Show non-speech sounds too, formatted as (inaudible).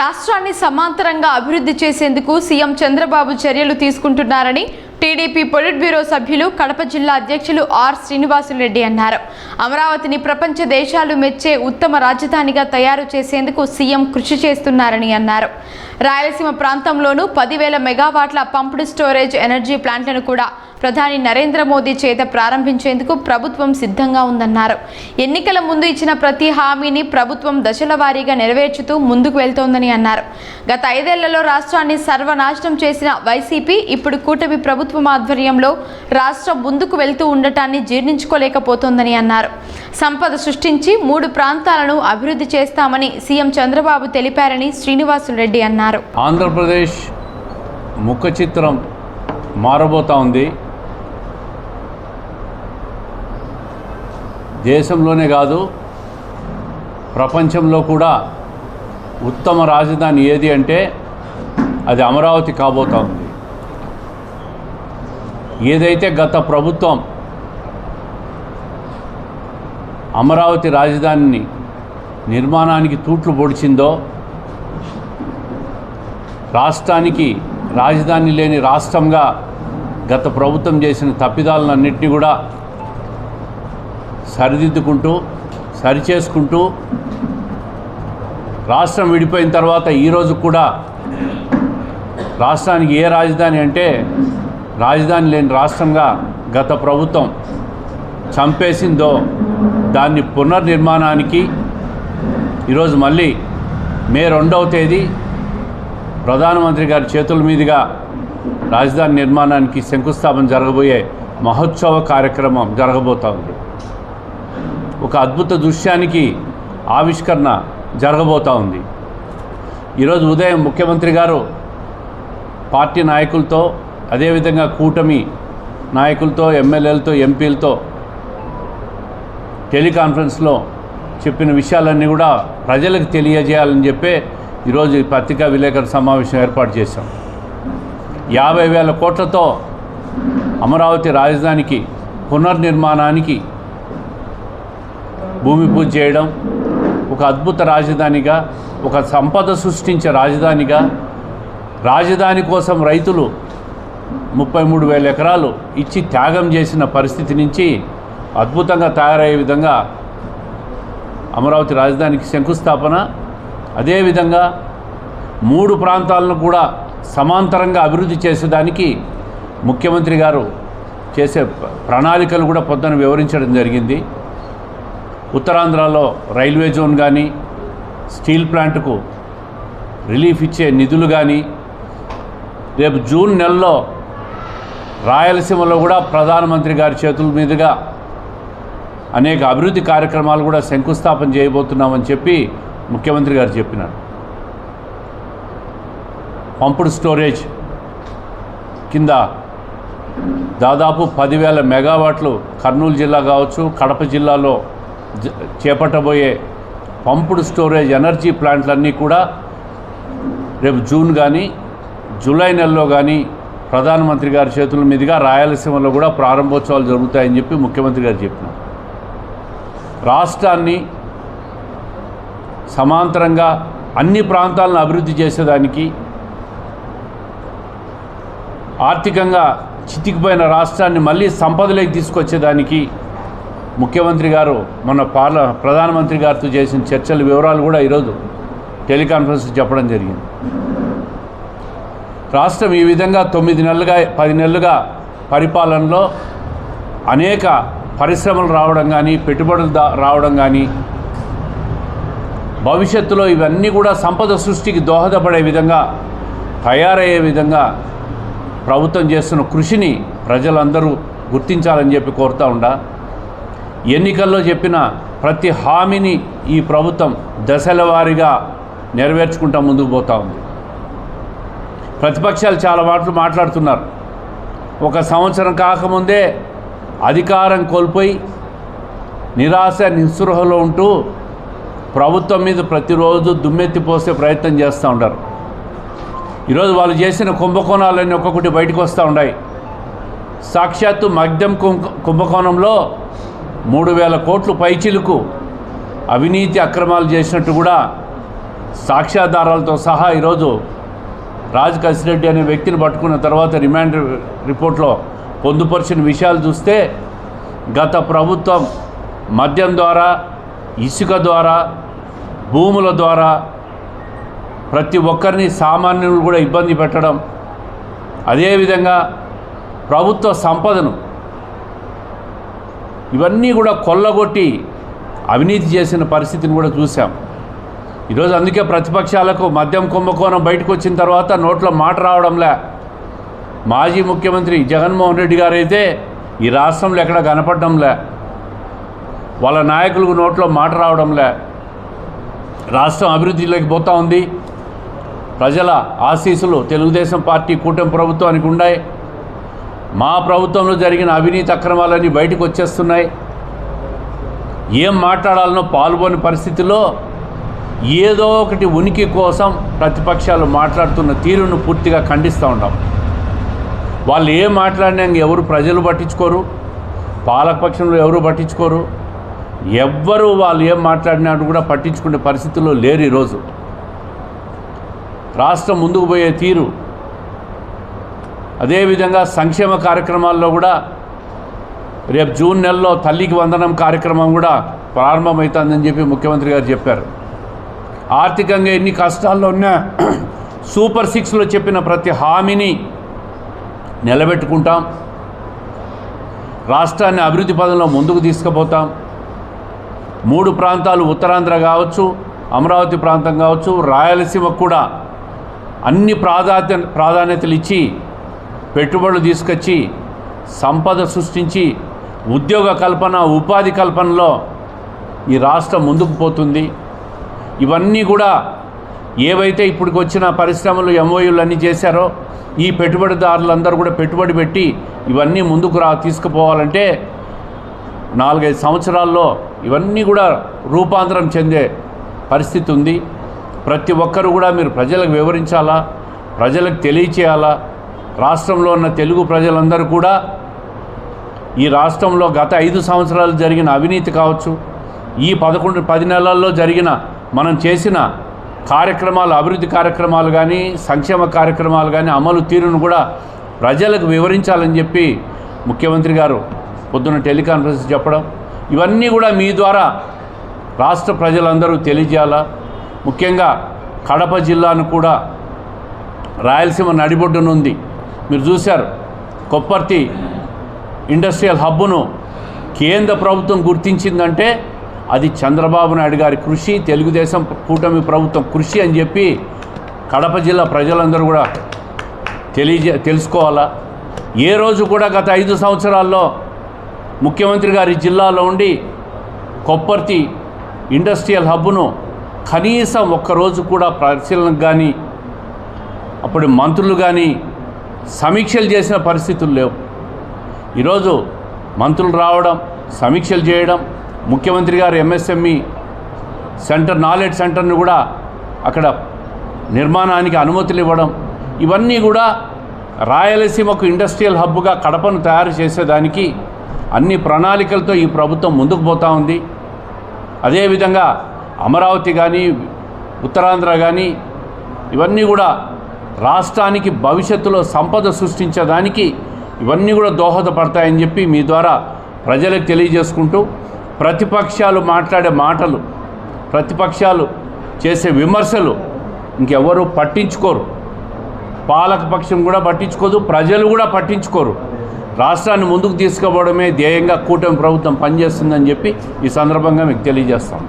రాష్ట్రాన్ని సమాంతరంగా అభివృద్ధి చేసేందుకు సీఎం చంద్రబాబు చర్యలు తీసుకుంటున్నారని టీడీపీ పొలిట్ బ్యూరో సభ్యులు కడప జిల్లా అధ్యక్షులు ఆర్ శ్రీనివాసులరెడ్డి అన్నారు. అమరావతిని ప్రపంచ దేశాలు మెచ్చే ఉత్తమ రాజధానిగా తయారు చేసేందుకు సీఎం కృషి చేస్తున్నారని అన్నారు. రాయలసీమ ప్రాంతంలోనూ పదివేల మెగావాట్ల పంప్డ్ స్టోరేజ్ ఎనర్జీ ప్లాంట్లను కూడా ప్రధాని నరేంద్ర మోదీ చేత ప్రారంభించేందుకు ప్రభుత్వం సిద్ధంగా ఉందన్నారు. ఎన్నికల ముందు ఇచ్చిన ప్రతి హామీని ప్రభుత్వం దశల వారీగా నెరవేర్చుతూ ముందుకు వెళ్తోందని అన్నారు. గత ఐదేళ్ళలో రాష్ట్రాన్ని సర్వనాశనం చేసిన వైసీపీ ఇప్పుడు కూటమి ప్రభుత్వం ఆధ్వర్యంలో రాష్ట్రం ముందుకు వెళ్తూ ఉండటాన్ని జీర్ణించుకోలేకపోతోందని అన్నారు. సంపద సృష్టించి మూడు ప్రాంతాలను అభివృద్ధి చేస్తామని సీఎం చంద్రబాబు తెలిపారని శ్రీనివాసులరెడ్డి అన్నారు. ఆంధ్రప్రదేశ్ ముఖ చిత్రం మారబోతా ఉంది. దేశంలోనే కాదు ప్రపంచంలో కూడా ఉత్తమ రాజధాని ఏది అంటే అది అమరావతి కాబోతా ఉంది. ఏదైతే గత ప్రభుత్వం అమరావతి రాజధానిని నిర్మాణానికి తూట్లు పొడిచిందో రాష్ట్రానికి రాజధాని లేని రాష్ట్రంగా గత ప్రభుత్వం చేసిన తప్పిదాలన్నింటినీ కూడా సరిదిద్దుకుంటూ సరిచేసుకుంటూ రాష్ట్రం విడిపోయిన తర్వాత ఈరోజు కూడా రాష్ట్రానికి ఏ రాజధాని అంటే రాజధాని లేని రాష్ట్రంగా గత ప్రభుత్వం చంపేసిందో దాన్ని పునర్నిర్మాణానికి ఈరోజు మళ్ళీ మే రెండవ తేదీ ప్రధానమంత్రి గారి చేతుల మీదుగా రాజధాని నిర్మాణానికి శంకుస్థాపన జరగబోయే మహోత్సవ కార్యక్రమం జరగబోతా ఉంది. ఒక అద్భుత దృశ్యానికి ఆవిష్కరణ జరగబోతా ఉంది. ఈరోజు ఉదయం ముఖ్యమంత్రి గారు పార్టీ నాయకులతో అదేవిధంగా కూటమి నాయకులతో ఎమ్మెల్యేలతో ఎంపీలతో టెలికాన్ఫరెన్స్లో చెప్పిన విషయాలన్నీ కూడా ప్రజలకు తెలియజేయాలని చెప్పే ఈరోజు ఈ పత్రికా విలేకరుల సమావేశం ఏర్పాటు చేశాం. యాభై వేల కోట్లతో అమరావతి రాజధానికి పునర్నిర్మాణానికి భూమి పూజ చేయడం ఒక అద్భుత రాజధానిగా ఒక సంపద సృష్టించే రాజధానిగా రాజధాని కోసం రైతులు ముప్పై మూడు వేల ఎకరాలు ఇచ్చి త్యాగం చేసిన పరిస్థితి నుంచి అద్భుతంగా తయారయ్యే విధంగా అమరావతి రాజధానికి శంకుస్థాపన అదేవిధంగా మూడు ప్రాంతాలను కూడా సమాంతరంగా అభివృద్ధి చేసేదానికి ముఖ్యమంత్రి గారు చేసే ప్రణాళికలు కూడా పొద్దున వివరించడం జరిగింది. ఉత్తరాంధ్రలో రైల్వే జోన్ కానీ స్టీల్ ప్లాంట్కు రిలీఫ్ ఇచ్చే నిధులు కానీ రేపు జూన్ నెలలో రాయలసీమలో కూడా ప్రధానమంత్రి గారి చేతుల మీదుగా అనేక అభివృద్ధి కార్యక్రమాలు కూడా శంకుస్థాపన చేయబోతున్నామని చెప్పి ముఖ్యమంత్రి గారు చెప్పినారు. పంపుడు స్టోరేజ్ కింద దాదాపు పదివేల మెగావాట్లు కర్నూలు జిల్లా కావచ్చు కడప జిల్లాలో జ- చేపట్టబోయే పంపుడు స్టోరేజ్ ఎనర్జీ ప్లాంట్లన్నీ కూడా రేపు జూన్ కానీ జూలై నెలలో కానీ ప్రధానమంత్రి గారి చేతుల మీదుగా రాయలసీమలో కూడా ప్రారంభోత్సవాలు జరుగుతాయని చెప్పి ముఖ్యమంత్రి గారు చెప్పినారు. రాష్ట్రాన్ని సమాంతరంగా అన్ని ప్రాంతాలను అభివృద్ధి చేసేదానికి ఆర్థికంగా చితికిపోయిన రాష్ట్రాన్ని మళ్ళీ సంపదలోకి తీసుకొచ్చేదానికి ముఖ్యమంత్రి గారు మన పార్ల ప్రధానమంత్రి గారితో చేసిన చర్చల వివరాలు కూడా ఈరోజు టెలికాన్ఫరెన్స్ చెప్పడం జరిగింది. రాష్ట్రం ఈ విధంగా తొమ్మిది నెలలుగా పది నెలలుగా పరిపాలనలో అనేక పరిశ్రమలు రావడం కానీ పెట్టుబడులు రావడం కానీ భవిష్యత్తులో ఇవన్నీ కూడా సంపద సృష్టికి దోహదపడే విధంగా తయారయ్యే విధంగా ప్రభుత్వం చేస్తున్న కృషిని ప్రజలందరూ గుర్తించాలని చెప్పి కోరుతా ఉండా. ఎన్నికల్లో చెప్పిన ప్రతి హామీని ఈ ప్రభుత్వం దశల వారీగా నెరవేర్చుకుంటా ముందుకు పోతూ ఉంది. ప్రతిపక్షాలు చాలా మాటలు మాట్లాడుతున్నారు. ఒక సంవత్సరం కాకముందే అధికారం కోల్పోయి నిరాశ నిస్పృహలో ఉంటూ ప్రభుత్వం మీద ప్రతిరోజు దుమ్మెత్తిపోసే ప్రయత్నం చేస్తూ ఉంటారు. ఈరోజు వాళ్ళు చేసిన కుంభకోణాలన్నీ ఒక్కొక్కటి బయటకు వస్తూ ఉన్నాయి సాక్షాత్తు మద్యం కుంభకోణంలో మూడు వేల కోట్లు పైచిలుకు అవినీతి అక్రమాలు చేసినట్టు కూడా సాక్ష్యాధారాలతో సహా ఈరోజు రాజ్ కసిరెడ్డి అనే వ్యక్తిని పట్టుకున్న తర్వాత రిమాండ్ రిపోర్ట్లో పొందుపరిచిన విషయాలు చూస్తే గత ప్రభుత్వం మద్యం ద్వారా ఇసుక ద్వారా భూముల ద్వారా ప్రతి ఒక్కరిని సామాన్యులు కూడా ఇబ్బంది పెట్టడం అదేవిధంగా ప్రభుత్వ సంపదను ఇవన్నీ కూడా కొల్లగొట్టి అవినీతి చేసిన పరిస్థితిని కూడా చూసాం ఈరోజు అందుకే ప్రతిపక్షాలకు మద్యం కుంభకోణం బయటకు వచ్చిన తర్వాత నోట్లో మాట రావడంలే. మాజీ ముఖ్యమంత్రి జగన్మోహన్ రెడ్డి గారు అయితే ఈ రాష్ట్రంలో ఎక్కడ కనపడడంలే. వాళ్ళ నాయకులకు నోట్లో మాట రావడంలే. రాష్ట్రం అభివృద్ధిలోకి పోతా ఉంది. ప్రజల ఆశీస్సులు తెలుగుదేశం పార్టీ కూటమి ప్రభుత్వానికి ఉన్నాయి. మా ప్రభుత్వంలో జరిగిన అవినీతి అక్రమాలన్నీ బయటకు వచ్చేస్తున్నాయి. ఏం మాట్లాడాలనో పాల్గొని పరిస్థితిలో ఏదో ఒకటి ఉనికి కోసం ప్రతిపక్షాలు మాట్లాడుతున్న తీరును పూర్తిగా ఖండిస్తూ ఉంటాం వాళ్ళు ఏం మాట్లాడినా ఎవరు ప్రజలు పట్టించుకోరు పాలకపక్షంలో ఎవరు పట్టించుకోరు. ఎవ్వరు వాళ్ళు ఏం మాట్లాడినా కూడా పట్టించుకునే పరిస్థితుల్లో లేరు ఈరోజు రాష్ట్రం ముందుకు పోయే తీరు. అదేవిధంగా సంక్షేమ కార్యక్రమాల్లో కూడా రేపు జూన్ నెలలో తల్లికి వందనం కార్యక్రమం కూడా ప్రారంభమవుతుందని చెప్పి ముఖ్యమంత్రి గారు చెప్పారు. ఆర్థికంగా ఎన్ని కష్టాల్లో ఉన్నా (clears throat) సూపర్ సిక్స్లో చెప్పిన ప్రతి హామీని నిలబెట్టుకుంటాం. రాష్ట్రాన్ని అభివృద్ధి పదంలో ముందుకు తీసుకుపోతాం. మూడు ప్రాంతాలు ఉత్తరాంధ్ర కావచ్చు అమరావతి ప్రాంతం కావచ్చు రాయలసీమకు కూడా అన్ని ప్రాధాన్య ప్రాధాన్యతలు ఇచ్చి పెట్టుబడులు తీసుకొచ్చి సంపద సృష్టించి ఉద్యోగ కల్పన ఉపాధి కల్పనలో ఈ రాష్ట్రం ముందుకు పోతుంది. ఇవన్నీ కూడా ఏవైతే ఇప్పటికి వచ్చిన పరిశ్రమలు ఎంఓయూలు అన్నీ చేశారో ఈ పెట్టుబడిదారులందరూ కూడా పెట్టుబడి పెట్టి ఇవన్నీ ముందుకు రా తీసుకుపోవాలంటే నాలుగైదు సంవత్సరాల్లో ఇవన్నీ కూడా రూపాంతరం చెందే పరిస్థితి ఉంది. ప్రతి ఒక్కరు కూడా మీరు ప్రజలకు వివరించాలా? ప్రజలకు తెలియచేయాలా? రాష్ట్రంలో ఉన్న తెలుగు ప్రజలందరూ కూడా ఈ రాష్ట్రంలో గత ఐదు సంవత్సరాలు జరిగిన అవినీతి కావచ్చు ఈ పదకొండు పది నెలల్లో జరిగిన మనం చేసిన కార్యక్రమాలు అభివృద్ధి కార్యక్రమాలు కానీ సంక్షేమ కార్యక్రమాలు కానీ అమలు తీరును కూడా ప్రజలకు వివరించాలని చెప్పి ముఖ్యమంత్రి గారు పొద్దున్న టెలికాన్ఫరెన్స్ చెప్పడం ఇవన్నీ కూడా మీ ద్వారా రాష్ట్ర ప్రజలందరూ తెలియజేయాలా? ముఖ్యంగా కడప జిల్లాను కూడా రాయలసీమ నడిబొడ్డునుంది. మీరు చూశారు కొప్పర్తి ఇండస్ట్రియల్ హబ్బును కేంద్ర ప్రభుత్వం గుర్తించిందంటే అది చంద్రబాబు నాయుడు గారి కృషి తెలుగుదేశం కూటమి ప్రభుత్వం కృషి అని చెప్పి కడప జిల్లా ప్రజలందరూ కూడా తెలియజే తెలుసుకోవాలా? ఏ రోజు కూడా గత ఐదు సంవత్సరాల్లో ముఖ్యమంత్రి గారి జిల్లాలో ఉండి కొప్పర్తి ఇండస్ట్రియల్ హబ్బును కనీసం ఒక్కరోజు కూడా పరిశీలనకు కానీ అప్పుడు మంత్రులు కానీ సమీక్షలు చేసిన పరిస్థితులు లేవు. ఈరోజు మంత్రులు రావడం సమీక్షలు చేయడం ముఖ్యమంత్రి గారు ఎంఎస్ఎంఈ సెంటర్ నాలెడ్జ్ సెంటర్ని కూడా అక్కడ నిర్మాణానికి అనుమతులు ఇవ్వడం ఇవన్నీ కూడా రాయలసీమకు ఇండస్ట్రియల్ హబ్గా కడపను తయారు చేసేదానికి అన్ని ప్రణాళికలతో ఈ ప్రభుత్వం ముందుకు పోతూ ఉంది. అదేవిధంగా అమరావతి కానీ ఉత్తరాంధ్ర కానీ ఇవన్నీ కూడా రాష్ట్రానికి భవిష్యత్తులో సంపద సృష్టించడానికి ఇవన్నీ కూడా దోహదపడతాయని చెప్పి మీ ద్వారా ప్రజలకు తెలియజేసుకుంటూ ప్రతిపక్షాలు మాట్లాడే మాటలు ప్రతిపక్షాలు చేసే విమర్శలు ఇంకెవరు పట్టించుకోరు. పాలకపక్షం కూడా పట్టించుకోదు ప్రజలు కూడా పట్టించుకోరు. రాష్ట్రాన్ని ముందుకు తీసుకుపోవడమే ధ్యేయంగా కూటమి ప్రభుత్వం పనిచేస్తుందని చెప్పి ఈ సందర్భంగా మీకు తెలియజేస్తాం